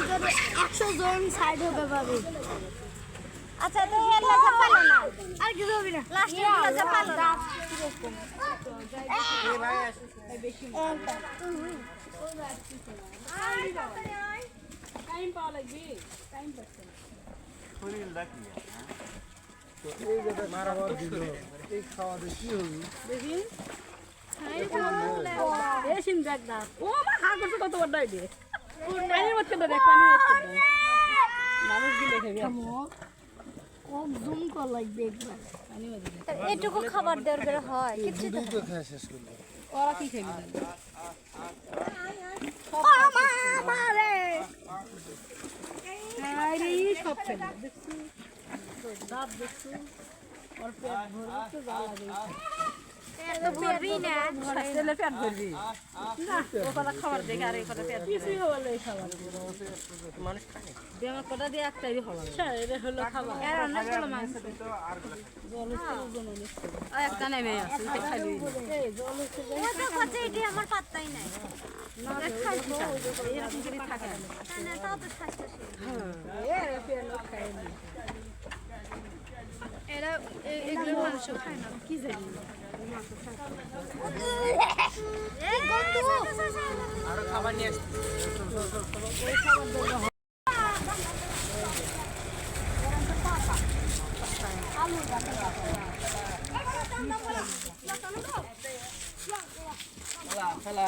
ভিতরে একশো জন সাইড হবে পাবে আচ্ছা তো হেল লাগা পালো না? আর কিছু হবে না। লাস্টে লাগা পালো না? দেখ ও কত বড় আইডিয়া পানির মধ্যে দেখ পানির মধ্যে মানুষ গিলে খাবি ও জুম কর লাগবে একবার। এটুকু খাবার দেওয়ার বের হয় কিছু তো ওরা কি খাবি আরে সব খেলে দেখছি দাঁত দেখছি ওর পেট ভরবে তো জ্বালা লাগে মানুষ আমার পাত্তাই নাই এরা এগুলো মাংস খায় না। কি জানি। আরও খাবার নিয়ে আসছি খেলা খেলা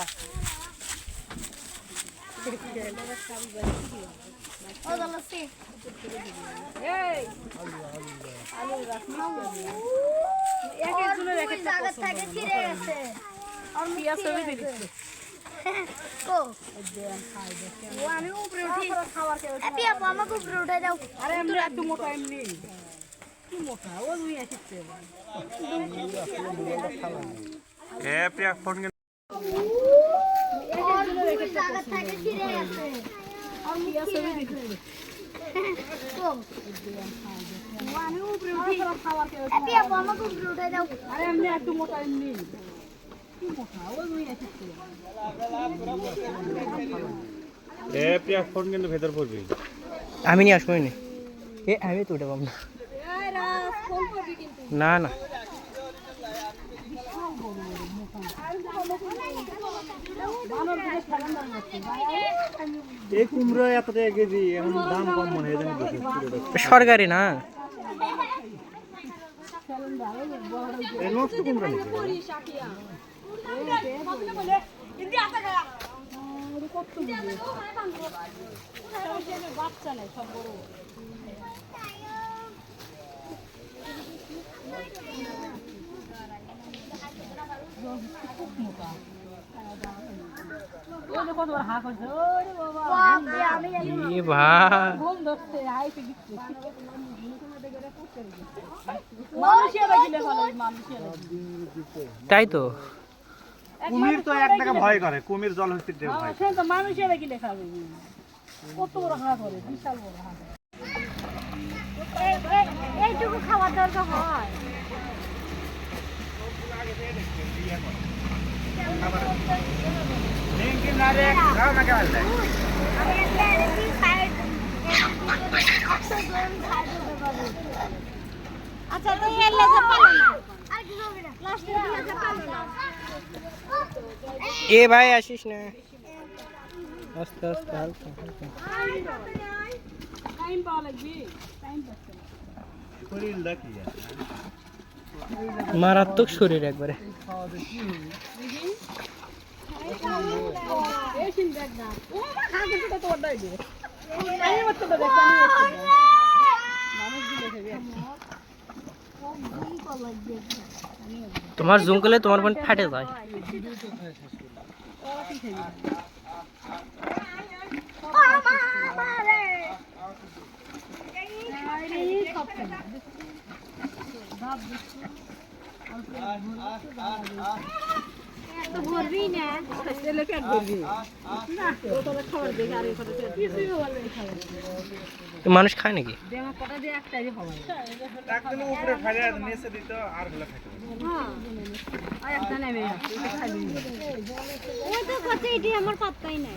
জায়গা থেকে ছিঁড়ে গেছে। আর পিয়া ছবি দিয়ে দিচ্ছে ও ও আমি উপরে উঠি। এপি আপু আমাকে উপরে উঠে দাও। আরে এমনি একটু মোটা এমনি। কি মোটা? ও দুই আসছে এ প্রিয়া ফোন কেন জায়গা থেকে ছিঁড়ে গেছে। আর পিয়া ছবি দিয়ে দিচ্ছে আমি নিয়ে আসব এ আমি তো উঠে পাবো না। না না। এই কুমড়ো এত টাকা কেজি এখন দাম কম মনে হয় সরকারি না? নষ্ট কুমড়ো নাকি? বাচ্চা নাই সব বড় তাই তো। কুমির তো এক টাকা ভয় করে কুমির জল হস্তির তো মানুষের গিলে খাবে কত বড় হা করে। বিশাল বড় হা এই- এই- এইটুকু খাবার দরকার হয় আমি একটা এরকম সাইড একশো জন সাইড হবে পাবে আচ্ছা তো হেল লাগা পালো না আর কিছু হবে না লাস্টে লাগা পালো না এ ভাই আসিস না আস্তে আস্তে হালকা হালকা টাইম পাওয়া লাগবে টাইম পাচ্ছে না শরীর দেখি মারাত্মক শরীর একবারে। তোমার জুম করলে তোমার বোন ফাটে যায়। মানুষ খায় নাকি? এটি আমার পাত্তাই নাই।